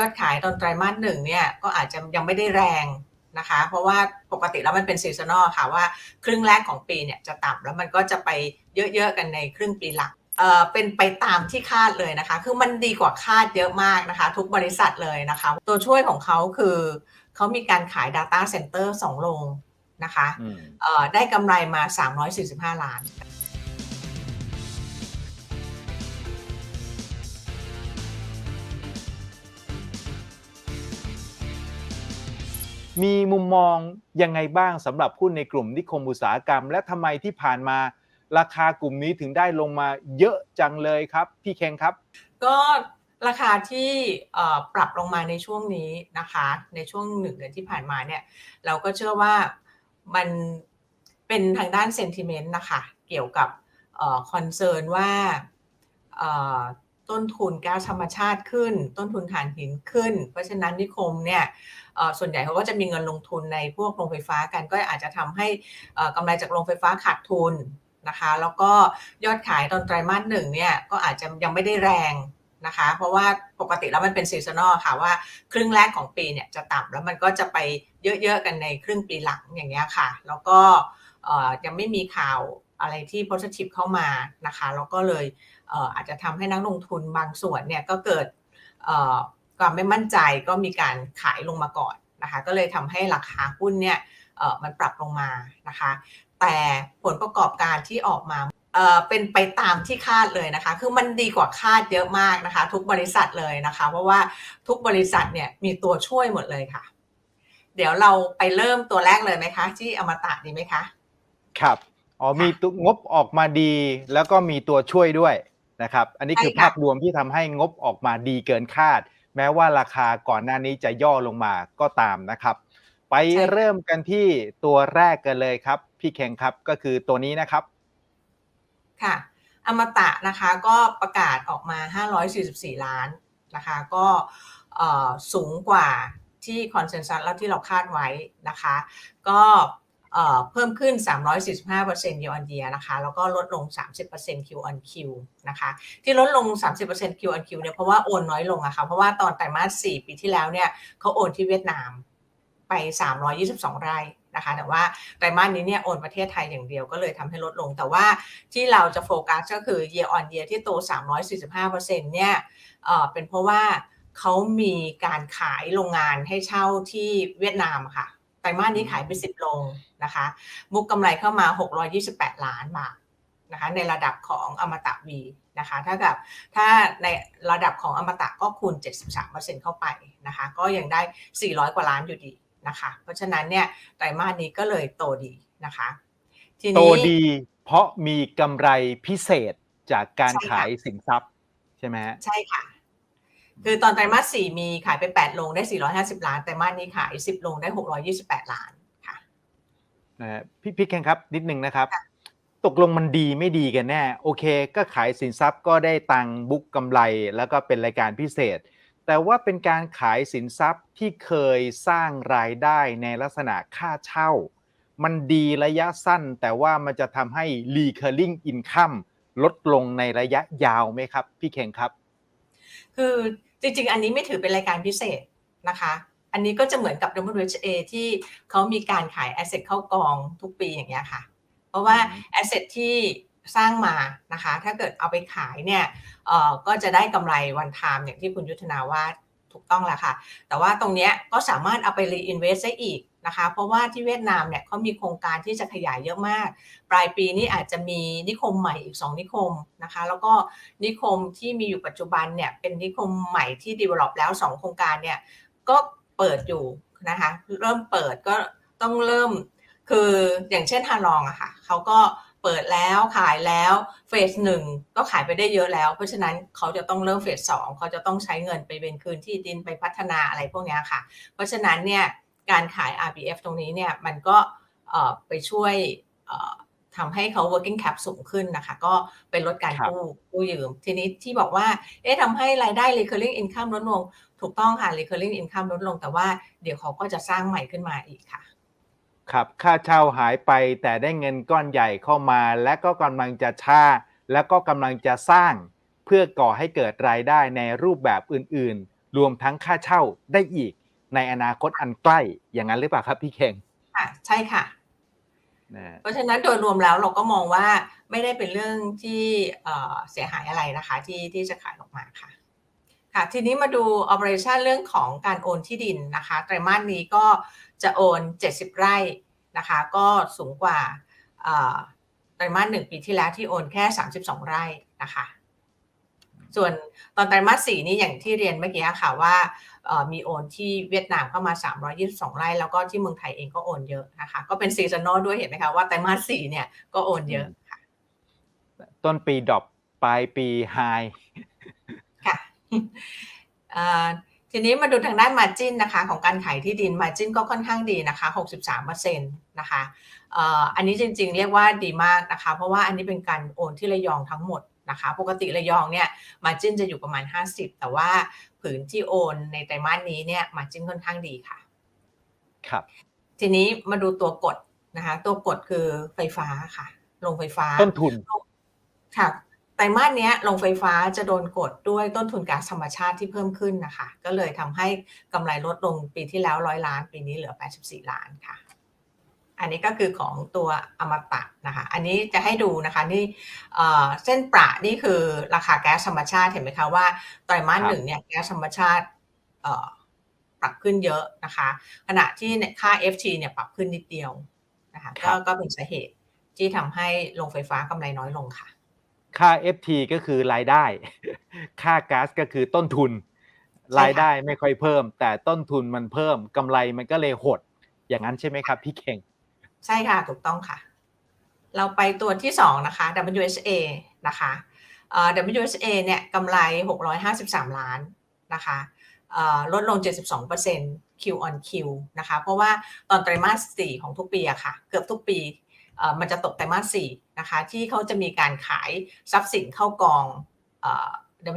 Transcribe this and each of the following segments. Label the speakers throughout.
Speaker 1: ยอดขายตอนไตรมาสหนึ่งเนี่ยก็อาจจะยังไม่ได้แรงนะคะ เพราะว่าปกติแล้วมันเป็นซีซันอลค่ะว่าครึ่งแรกของปีเนี่ยจะต่ำแล้วมันก็จะไปเยอะๆกันในครึ่งปีหลักเอ่อเป็นไปตามที่คาดเลยนะคะ คือมันดีกว่าคาดเยอะมากนะคะ ทุกบริษัทเลยนะคะ ตัวช่วยของเขาคือเขามีการขาย Data Center 2 โรงนะคะ
Speaker 2: อืม
Speaker 1: เอ่อได้กำไรมา 345 ล้าน
Speaker 2: มีมุมมองยังไงบ้างสำหรับหุ้นในกลุ่มนิคมอุตสาหกรรม และทำไมที่ผ่านมาราคากลุ่มนี้ถึงได้ลงมาเยอะจังเลยครับ พี่เคงครับ
Speaker 1: ก็ราคาที่ปรับลงมาในช่วงนี้นะคะ ในช่วงหนึ่งเดือนที่ผ่านมาเนี่ยเราก็เชื่อว่ามันเป็นทางด้านเซนติเมนต์นะคะ เกี่ยวกับคอนเซิร์นว่า ต้นทุนก๊าซธรรมชาติขึ้น ต้นทุนถ่านหินขึ้น เพราะฉะนั้นนิคมเนี่ยส่วนใหญ่เขาก็จะมีเงินลงทุนในพวกโรงไฟฟ้ากันก็อาจจะทำให้เอ่อกำไรจากโรงไฟฟ้าขาดทุนนะคะแล้วก็ยอดขายตอนไตรมาสหนึ่งเนี่ยก็อาจจะยังไม่ได้แรงนะคะ เพราะว่าปกติแล้วมันเป็นซีซันอลค่ะว่าครึ่งแรกของปีเนี่ยจะต่ำแล้วมันก็จะไปเยอะๆกันในครึ่งปีหลังอย่างเงี้ยค่ะ แล้วก็ยังไม่มีข่าวอะไรที่ positive เข้ามานะคะ แล้วก็เลย อ่ออาจจะทำให้นักลงทุนบางส่วนเนี่ยก็เกิดเอ่อความไม่มั่นใจก็มีการขายลงมาก่อนนะคะก็เลยทำให้ราคาหุ้นเนี่ยเอ่อมันปรับลงมานะคะแต่ผลประกอบการที่ออกมาเอ่อเป็นไปตามที่คาดเลยนะคะ คือมันดีกว่าคาดเยอะมากนะคะ ทุกบริษัทเลยนะคะ เพราะว่าทุกบริษัทเนี่ยมีตัวช่วยหมดเลยค่ะ เดี๋ยวเราไปเริ่มตัวแรกเลยไหมคะ ที่อมตะดีไหมคะ
Speaker 2: ครับ อ๋อมีตัวงบออกมาดีแล้วก็มีตัวช่วยด้วย นะครับ อันนี้คือ
Speaker 1: ใช่ค่ะ
Speaker 2: ภาพรวมที่ทำให้งบออกมาดีเกินคาด แม้ว่าราคาก่อนหน้านี้จะย่อลงมาก็ตามนะครับ ไปเริ่มกันที่ตัวแรกกันเลยครับ พี่เคงครับก็คือตัวนี้นะครับ
Speaker 1: ค่ะ อมตะนะคะก็ประกาศออกมา 544 ล้านนะคะ ก็เอ่อสูงกว่าที่คอนเซนแซสแล้วที่เราคาดไว้นะคะ ก็ เพิ่มขึ้น 345% year on year นะคะ แล้วก็ลดลง 30% Q on Q นะคะ ที่ลดลง 30% Q on Q เนี่ย เพราะว่าโอนน้อยลงอะค่ะ เพราะว่าตอนไตรมาส 4 ปีที่แล้วเนี่ยเขาโอนที่เวียดนามไป 322 ไร่นะคะ แต่ว่าไตรมาสนี้เนี่ยโอนประเทศไทยอย่างเดียวก็เลยทำให้ลดลง แต่ว่าที่เราจะโฟกัสก็คือ year on year ที่โต 345%เนี่ยเเป็นเพราะว่าเขามีการขายโรงงานให้เช่าที่เวียดนามค่ะ ไตรมาสนี้ขายไป 10 โรง นะคะมุกกำไรเข้ามา 628 ล้านบาทนะคะในระดับของอมตะวีนะคะถ้ากับถ้าในระดับของอมตะก็คูณ 73%เข้าไปนะคะก็ยังได้ 400 กว่าล้านอยู่ดีนะคะเพราะฉะนั้นเนี่ยไตรมาสนี้ก็เลยโตดีนะคะที
Speaker 2: โต
Speaker 1: นี้
Speaker 2: ดีเพราะมีกำไรพิเศษจากการ
Speaker 1: ใช่ค่ะ
Speaker 2: ขายสินทรัพย์ใช่ไหมฮะ
Speaker 1: ใช่ค่ะ คือตอนไตรมาส4มีขายไป8โรงได้ 450 ล้านไตรมาสนี้ขาย 10โรงได้ 628 ล้านค่ะ
Speaker 2: นะฮะพี่พี่แข่งครับนิดนึงนะครับ ตกลงมันดีไม่ดีกันแน่ โอเค ก็ขายสินทรัพย์ก็ได้ตังค์บุ๊กกำไร แล้วก็เป็นรายการพิเศษ แต่ว่าเป็นการขายสินทรัพย์ที่เคยสร้างรายได้ในลักษณะค่าเช่า มันดีระยะสั้น แต่ว่ามันจะทำให้ recurring income ลดลงในระยะยาวไหมครับ พี่เข่งครับ
Speaker 1: คือจริง ๆ อันนี้ไม่ถือเป็นรายการพิเศษนะคะ อันนี้ก็จะเหมือนกับ WHA ที่เขามีการขาย asset เข้ากองทุกปีอย่างเงี้ยค่ะ เพราะว่า asset ที่สร้างมานะคะ ถ้าเกิดเอาไปขายเนี่ยเอ่อก็จะได้กำไรวันไทม์อย่างที่คุณยุทธนาว่าถูกต้องแล้วค่ะ แต่ว่าตรงเนี้ยก็สามารถเอาไป reinvest ได้อีกนะคะ เพราะว่าที่เวียดนามเนี่ยเขามีโครงการที่จะขยายเยอะมาก ปลายปีนี้อาจจะมีนิคมใหม่อีก 2 นิคมนะคะ แล้วก็นิคมที่มีอยู่ปัจจุบันเนี่ยเป็นนิคมใหม่ที่ develop แล้ว 2 โครงการเนี่ยก็ เปิดอยู่นะคะ เริ่มเปิดก็ต้องเริ่ม คืออย่างเช่นฮาลองอะค่ะเขาก็เปิดแล้วขายแล้วเฟสหนึ่งก็ขายไปได้เยอะแล้ว เพราะฉะนั้นเขาจะต้องเริ่มเฟสสองเขาจะต้องใช้เงินไปเป็นคืนที่ดินไปพัฒนาอะไรพวกเนี้ยค่ะ เพราะฉะนั้นเนี่ยการขาย RBF ตรงนี้เนี่ยมันก็เอ่อไปช่วยเอ่อทำให้เขา working cap สูงขึ้นนะคะ ก็เป็นลดการ
Speaker 2: ครับ
Speaker 1: กู้กู้ยืม ทีนี้ที่บอกว่า เอ๊ะทำให้รายได้ recurring income ลดลง ถูกต้องค่ะ recurring income ลดลงแต่ว่าเดี๋ยวเขาก็จะสร้างใหม่ขึ้นมาอีกค่ะ
Speaker 2: ครับ ค่าเช่าหายไปแต่ได้เงินก้อนใหญ่เข้ามา และก็กำลังจะช่าแล้วก็กำลังจะสร้างเพื่อก่อให้เกิดรายได้ในรูปแบบอื่นรวมทั้งค่าเช่าได้อีก ในอนาคตอันใกล้อย่างนั้นหรือเปล่าครับพี่เคง
Speaker 1: ค่ะใช่ค่ะ
Speaker 2: นะ
Speaker 1: เพราะฉะนั้นโดยรวมแล้วเราก็มองว่าไม่ได้เป็นเรื่องที่เอ่อเสียหายอะไรนะคะ ที่ที่จะขายออกมาค่ะ ค่ะทีนี้มาดู operation เรื่องของการโอนที่ดินนะคะไตรมาสนี้ก็จะโอน 70 ไร่นะคะ ก็สูงกว่าไตรมาสหนึ่งปีที่แล้วที่โอนแค่ 32 ไร่นะคะ ส่วนตอนไตรมาสสี่นี่อย่างที่เรียนเมื่อกี้ค่ะว่ามีโอนที่เวียดนามเข้ามา 322 ไร่ แล้วก็ที่เมืองไทยเองก็โอนเยอะนะคะ ก็เป็นซีซันอลด้วยเห็นไหมคะว่าไตรมาสสี่เนี่ยก็โอนเยอะค่ะ
Speaker 2: ต้นปีดรอปปลายปีไฮ
Speaker 1: ทีนี้มาดูทางด้านมาจินนะคะของการขายที่ดินมาจินก็ค่อนข้างดีนะคะ 63%นะคะเอ่ออันนี้จริงๆ เรียกว่าดีมากนะคะ เพราะว่าอันนี้เป็นการโอนที่ระยองทั้งหมดนะคะ ปกติระยองเนี่ยมาจินจะอยู่ประมาณ 50 แต่ว่าผืนที่โอนในไตรมาสนี้เนี่ยมาจินค่อนข้างดีค่ะ
Speaker 2: ครับ
Speaker 1: ทีนี้มาดูตัวกดนะคะ ตัวกดคือไฟฟ้าค่ะโรงไฟฟ้า
Speaker 2: ต้นทุน
Speaker 1: ค่ะไตรมาสเนี้ยโรงไฟฟ้าจะโดนกดด้วยต้นทุนก๊าซธรรมชาติที่เพิ่มขึ้นนะคะ ก็เลยทำให้กำไรลดลงปีที่แล้วร้อยล้าน ปีนี้เหลือ 84 ล้านค่ะ อันนี้ก็คือของตัวอมตะนะคะ อันนี้จะให้ดูนะคะนี่เอ่อเส้นประนี่คือราคาแก๊สธรรมชาติเห็นไหมคะว่าไตรมาส
Speaker 2: ครับ
Speaker 1: หนึ่งเนี่ยแก๊สธรรมชาติเอ่อปรับขึ้นเยอะนะคะ ขณะที่เนี่ยค่า FT เนี่ยปรับขึ้นนิดเดียวนะคะก็ก็เป็นสาเหตุที่ทำให้โรงไฟฟ้ากำไรน้อยลงค่ะ
Speaker 2: ค่า FT ก็คือรายได้ ค่าก๊าซก็คือต้นทุน
Speaker 1: ใช่ค่ะ
Speaker 2: รายได้ไม่ค่อยเพิ่ม แต่ต้นทุนมันเพิ่มกำไรมันก็เลยหด อย่างนั้นใช่ไหมครับ พี่เข่ง
Speaker 1: ใช่ค่ะ ถูกต้องค่ะ เราไปตัวที่สองนะคะ WHA นะคะเอ่อ WHA เนี่ยกำไร 653 ล้านนะคะเอ่อลดลง 72% Q on Q นะคะ เพราะว่าตอนไตรมาส 4 ของทุกปีอะค่ะ เกือบทุกปีเอ่อ มันจะตกไตรมาส4นะคะที่เขาจะมีการขายทรัพย์สินเข้ากองเอ่อ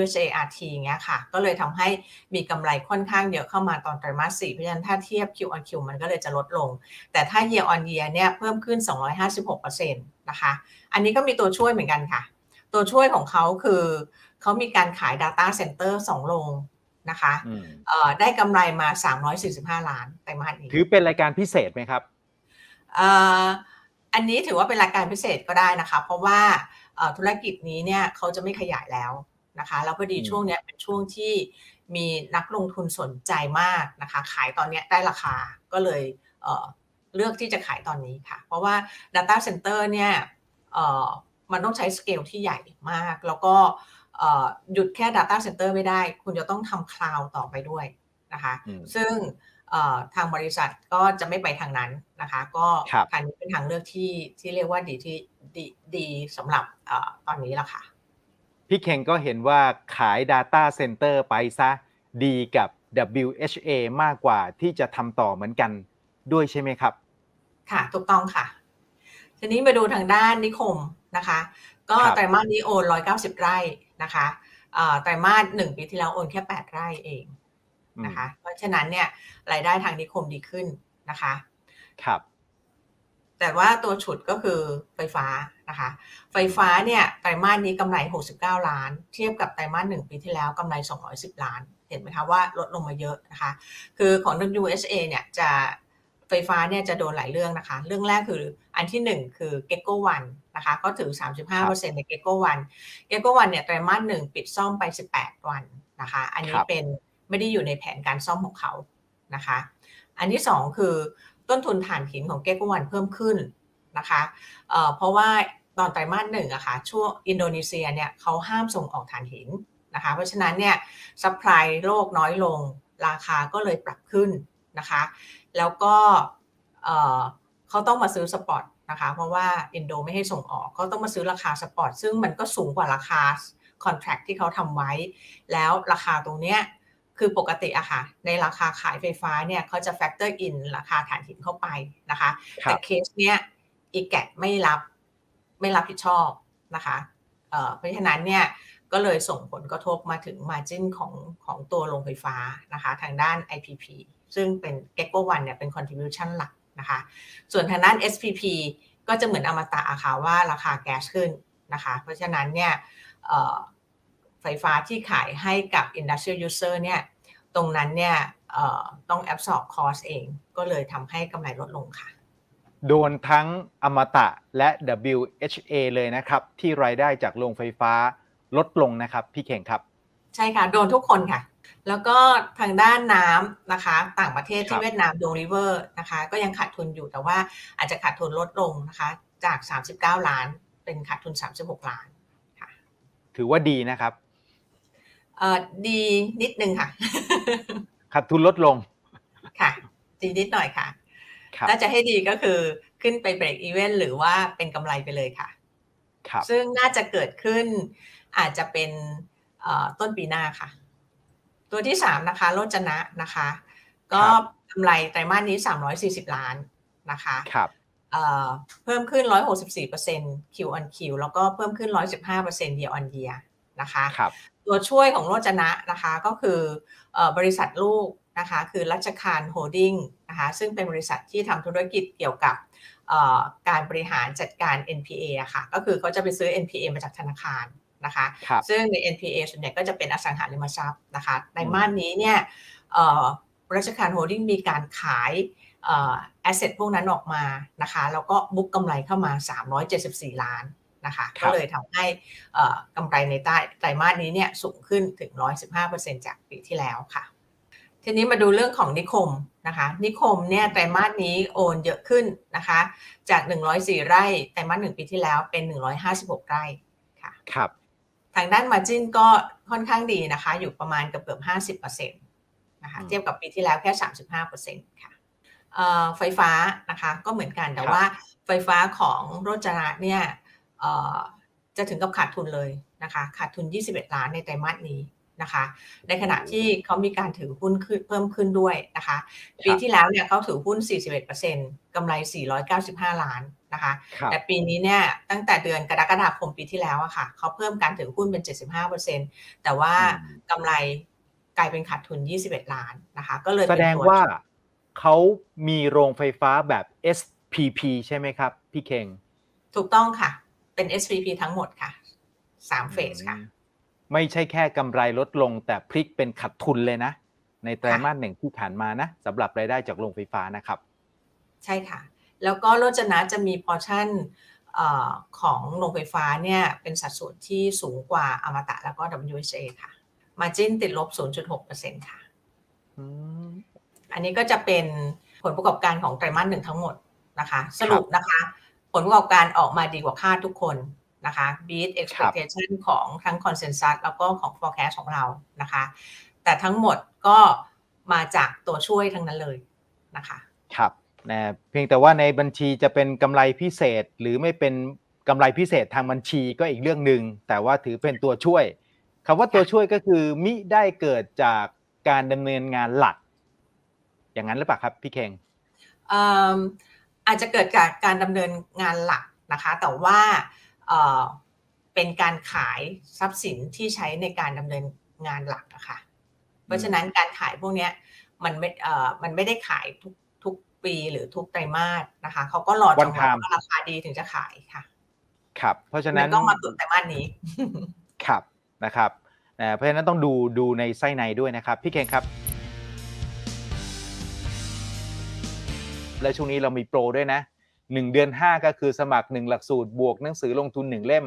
Speaker 1: WHART อย่างเงี้ยค่ะ ก็เลยทำให้มีกำไรค่อนข้างเยอะเข้ามาตอนไตรมาส4เพราะฉะนั้นถ้าเทียบ Q on Q มันก็เลยจะลดลง แต่ถ้า year on year เนี่ยเพิ่มขึ้น 256%นะคะ อันนี้ก็มีตัวช่วยเหมือนกันค่ะ ตัวช่วยของเขาคือเขามีการขาย Data Center 2 โรงนะคะ
Speaker 2: อืม
Speaker 1: เอ่อได้กำไรมา 345 ล้านไตรมาสนี้
Speaker 2: ถือเป็นรายการพิเศษไหมครับ
Speaker 1: เอ่ออันนี้ถือว่าเป็นรายการพิเศษก็ได้นะคะ เพราะว่าเอ่อธุรกิจนี้เนี่ยเขาจะไม่ขยายแล้วนะคะแล้วพอดี
Speaker 2: อืม
Speaker 1: ช่วงเนี้ยเป็นช่วงที่มีนักลงทุนสนใจมากนะคะ ขายตอนเนี้ยได้ราคาก็เลยเอ่อเลือกที่จะขายตอนนี้ค่ะ เพราะว่า Data Center เนี่ยเอ่อมันต้องใช้สเกลที่ใหญ่มาก แล้วก็เอ่อหยุดแค่ Data Center ไม่ได้ คุณจะต้องทำคลาวต่อไปด้วยนะคะ
Speaker 2: อืม
Speaker 1: ซึ่งเอ่อ ทางบริษัทก็จะไม่ไปทางนั้นนะคะ ก็
Speaker 2: ครับ
Speaker 1: ทางนี้เป็นทางเลือกที่ที่เรียกว่าดีที่ดีดีสำหรับเออตอนนี้ละค่ะ
Speaker 2: พี่เข่งก็เห็นว่าขาย Data Center ไปซะดีกับ WHA มากกว่าที่จะทำต่อเหมือนกันด้วยใช่ไหมครับ
Speaker 1: ค่ะถูกต้องค่ะ ทีนี้มาดูทางด้านนิคมนะคะ ก็
Speaker 2: ครับ
Speaker 1: ไตรมาสนี้โอน 190 ไร่นะคะเอ่อไตรมาสหนึ่งปีที่แล้วโอนแค่ 8 ไร่เอง
Speaker 2: อืม
Speaker 1: นะคะ เพราะฉะนั้นเนี่ยรายได้ทางนิคมดีขึ้นนะคะ
Speaker 2: ครับ
Speaker 1: แต่ว่าตัวฉุดก็คือไฟฟ้านะคะ ไฟฟ้าเนี่ยไตรมาสนี้กำไร 69 ล้าน เทียบกับไตรมาสหนึ่งปีที่แล้วกำไร 210 ล้าน เห็นไหมคะว่าลดลงมาเยอะนะคะ คือของ WHA เนี่ยจะไฟฟ้าเนี่ยจะโดนหลายเรื่องนะคะ เรื่องแรกคืออันที่หนึ่งคือ Gecko One นะคะก็ถือ 35%ใน Gecko One Gecko One เนี่ยไตรมาสหนึ่งปิดซ่อมไป 18 วันนะคะ อันนี้
Speaker 2: ครับ
Speaker 1: เป็น ไม่ได้อยู่ในแผนการซ่อมของเขานะคะ อันที่สองคือต้นทุนถ่านหินของเก c กวันเพิ่มขึ้นนะคะเเพราะว่าตอนไตรมาสหนึ่งอะค่ะช่วงอินโดนีเซียเนี่ยเขาห้ามส่งออกถ่านหินนะคะ เพราะฉะนั้นเนี่ยซัพพลายโลกน้อยลง ราคาก็เลยปรับขึ้นนะคะ แล้วก็เอ่อเขาต้องมาซื้อสปอตนะคะเพราะว่าอินโดไม่ให้ส่งออกเขาต้องมาซื้อราคาสปอตซึ่งมันก็สูงกว่าราคาคอนแท c t ที่เขาทำไว้ แล้วราคาตรงเนี้ย คือปกติอะค่ะในราคาขายไฟฟ้าเนี่ยเขาจะ factor in ราคาถ่านหินเข้าไปนะคะ
Speaker 2: ครั
Speaker 1: แต่
Speaker 2: บ
Speaker 1: เคสเนี้ยอีแกไม่รับไม่รับผิดชอบนะคะเอ่อเพราะฉะนั้นเนี่ยก็เลยส่งผลกระทบมาถึง margin ของของตัวโรงไฟฟ้านะคะทางด้าน IPP ซึ่งเป็น g e c k o One เนี่ยเป็น contribution หลักนะคะ ส่วนทางด้าน SPP ก็จะเหมือนอมตะอะค่ะว่าราคาแก๊สขึ้นนะคะ เพราะฉะนั้นเนี่ยเอ่อ ไฟฟ้าที่ขายให้กับ industrial user เนี่ยตรงนั้นเนี่ยเอ่อต้อง absorb cost เองก็เลยทำให้กำไรลดลงค่ะ
Speaker 2: โดนทั้งอมตะและ WHA เลยนะครับ ที่รายได้จากโรงไฟฟ้าลดลงนะครับพี่เข่งครับ
Speaker 1: ใช่ค่ะ โดนทุกคนค่ะ แล้วก็ทางด้านน้ำนะคะ ต่างประเทศ
Speaker 2: ครั
Speaker 1: ที่
Speaker 2: บ
Speaker 1: เวียดนามโดริเวอร์นะคะ ก็ยังขาดทุนอยู่แต่ว่าอาจจะขาดทุนลดลงนะคะ จาก 39 ล้านเป็นขาดทุน 36 ล้าน
Speaker 2: ถือว่าดีนะครับ
Speaker 1: เอ่อดีนิดนึงค่ะ
Speaker 2: ขาดทุนลดลง
Speaker 1: ค่ะดีนิดหน่อยค่ะ
Speaker 2: ครับ
Speaker 1: น่าจะให้ดีก็คือขึ้นไปเบรกอีเวนต์หรือว่าเป็นกำไรไปเลยค่ะ
Speaker 2: ครับ
Speaker 1: ซึ่งน่าจะเกิดขึ้นอาจจะเป็นเอ่อต้นปีหน้าค่ะ ตัวที่สามนะคะโรจนะนะคะ ก็
Speaker 2: ครับ
Speaker 1: กำไรไตรมาสนี้ 340 ล้านนะคะ
Speaker 2: ครับ
Speaker 1: เอ่อเพิ่มขึ้น 164% Q on Q แล้วก็เพิ่มขึ้น 115% Year on Year นะคะ
Speaker 2: ครับ
Speaker 1: ตัวช่วยของโรจนะนะคะก็คือเออบริษัทลูกนะคะคือรัชคารโฮดดิ้งนะคะซึ่งเป็นบริษัทที่ทำธุรกิจเกี่ยวกับเอ่อการบริหารจัดการ NPA อะค่ะก็คือเขาจะไปซื้อ NPA มาจากธนาคารนะคะ
Speaker 2: ครับ
Speaker 1: ซึ่งใน NPA ส่วนใหญ่ก็จะเป็นอสังหาริมทรัพย์นะคะในม่านนี้เนี่ยเอ่อรัชคารโฮดดิ้งมีการขายเอ่อ asset พวกนั้นออกมานะคะแล้วก็บุ๊กกำไรเข้ามา 374 ล้าน นะคะ
Speaker 2: ครั
Speaker 1: ก็
Speaker 2: บ
Speaker 1: เลยทำให้เอ่อกำไรในใต้ไตรมาสนี้เนี่ยสูงขึ้นถึง 115%จากปีที่แล้วค่ะ ทีนี้มาดูเรื่องของนิคมนะคะนิคมเนี่ยไตรมาสนี้โอนเยอะขึ้นนะคะจาก 104 ไร่ไตรมาสหนึ่งปีที่แล้วเป็น 156 ไร่ค่ะ
Speaker 2: ครับ
Speaker 1: ทางด้าน Margin ก็ค่อนข้างดีนะคะ อยู่ประมาณเกือบเกือบ50%นะคะ
Speaker 2: อืม
Speaker 1: เทียบกับปีที่แล้วแค่35%ค่ะเอ่อไฟฟ้านะคะก็เหมือนกันแต่
Speaker 2: ครับ
Speaker 1: ว่าไฟฟ้าของโรจนะเนี่ยเอ่อ จะถึงกับขาดทุนเลยนะคะ ขาดทุน 21 ล้านในไตรมาสนี้นะคะ ในขณะที่เขามีการถือหุ้นขึ้นเพิ่มขึ้นด้วยนะคะ ปีที่แล้วเนี่ยเขาถือหุ้น 41%กำไร 495 ล้านนะคะ
Speaker 2: ครับ
Speaker 1: แต่ปีนี้เนี่ยตั้งแต่เดือนกรกฎาคมปีที่แล้วอะค่ะเขาเพิ่มการถือหุ้นเป็น 75%แต่ว่า
Speaker 2: อืม
Speaker 1: กำไรกลายเป็นขาดทุน 21 ล้านนะคะ ก็เลย
Speaker 2: แส
Speaker 1: เป็น
Speaker 2: ดง
Speaker 1: ตัว
Speaker 2: ว่าเขามีโรงไฟฟ้าแบบ SPP ใช่ไหมครับ พี่เข่ง
Speaker 1: ถูกต้องค่ะ เป็น SVP ทั้งหมดค่ะ3เฟสค่ะ
Speaker 2: อืมไม่ใช่แค่กำไรลดลงแต่พลิกเป็นขาดทุนเลยนะ ในไตรมาสหนึ่งที่ผ่านมานะสำหรับรายได้จากโรงไฟฟ้านะครับ
Speaker 1: ใช่ค่ะ แล้วก็โรจนะจะมีพอร์ชั่นเอ่อของโรงไฟฟ้าเนี่ยเป็นสัดส่วนที่สูงกว่าอมตะแล้วก็ WHA ค่ะ Margin ติดลบ 0.6%ค่ะ
Speaker 2: อืม
Speaker 1: อันนี้ก็จะเป็นผลประกอบการของไตรมาสหนึ่งทั้งหมดนะคะ สรุปนะคะ ผลประกอบการออกมาดีกว่าคาดทุกคนนะคะ beat expectation ของทั้ง consensus แล้วก็ของ forecast ของเรานะคะ แต่ทั้งหมดก็มาจากตัวช่วยทั้งนั้นเลยนะคะ
Speaker 2: ครับนะเพียงแต่ว่าในบัญชีจะเป็นกำไรพิเศษหรือไม่เป็นกำไรพิเศษทางบัญชีก็อีกเรื่องหนึ่งแต่ว่าถือเป็นตัวช่วยคำว่าตัวช่วยก็คือมิได้เกิดจากการดำเนินงานหลัก อย่างนั้นหรือเปล่าครับพี่เคง
Speaker 1: เอิ่มอาจจะเกิดจากการดำเนินงานหลักนะคะ แต่ว่าเอ่อเป็นการขายทรัพย์สินที่ใช้ในการดำเนินงานหลักนะคะ เพราะฉะนั้นการขายพวกเนี้ยมันไม่เอ่อมันไม่ได้ขายทุกทุกปีหรือทุกไตรมาสนะคะเขาก็รอจังหวะ
Speaker 2: One time
Speaker 1: ว่าราคาดีถึงจะขายค่ะ
Speaker 2: ครับ เพราะฉะ
Speaker 1: มั
Speaker 2: นั้นน
Speaker 1: ต้องมาตุนไตรมาสนี้
Speaker 2: ครับนะครับนะเพราะฉะนั้นต้องดูดูในไส้ในด้วยนะครับ พี่เคงครับ และช่วงนี้เรามีโปรด้วยนะ 1 เดือน 5 ก็คือสมัคร 1 หลักสูตรบวกหนังสือลงทุน 1 เล่ม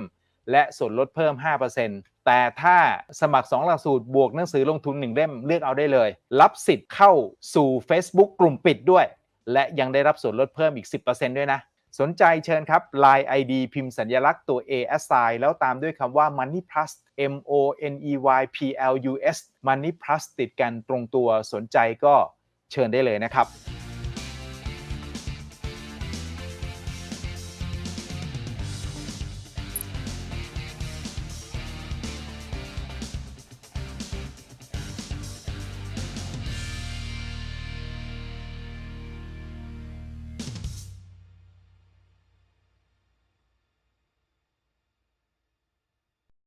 Speaker 2: และส่วนลดเพิ่ม 5%แต่ถ้าสมัคร 2 หลักสูตรบวกหนังสือลงทุน 1 เล่มเลือกเอาได้เลย รับสิทธิ์เข้าสู่ Facebook กลุ่มปิดด้วย และยังได้รับส่วนลดเพิ่มอีก 10%ด้วยนะ สนใจเชิญครับ Line ID พิมพ์สัญลักษณ์ตัว A S I แล้วตามด้วยคำว่า Money Plus M O N E Y P L U S Money Plus ติดกันตรงตัวสนใจก็เชิญได้เลยนะครับ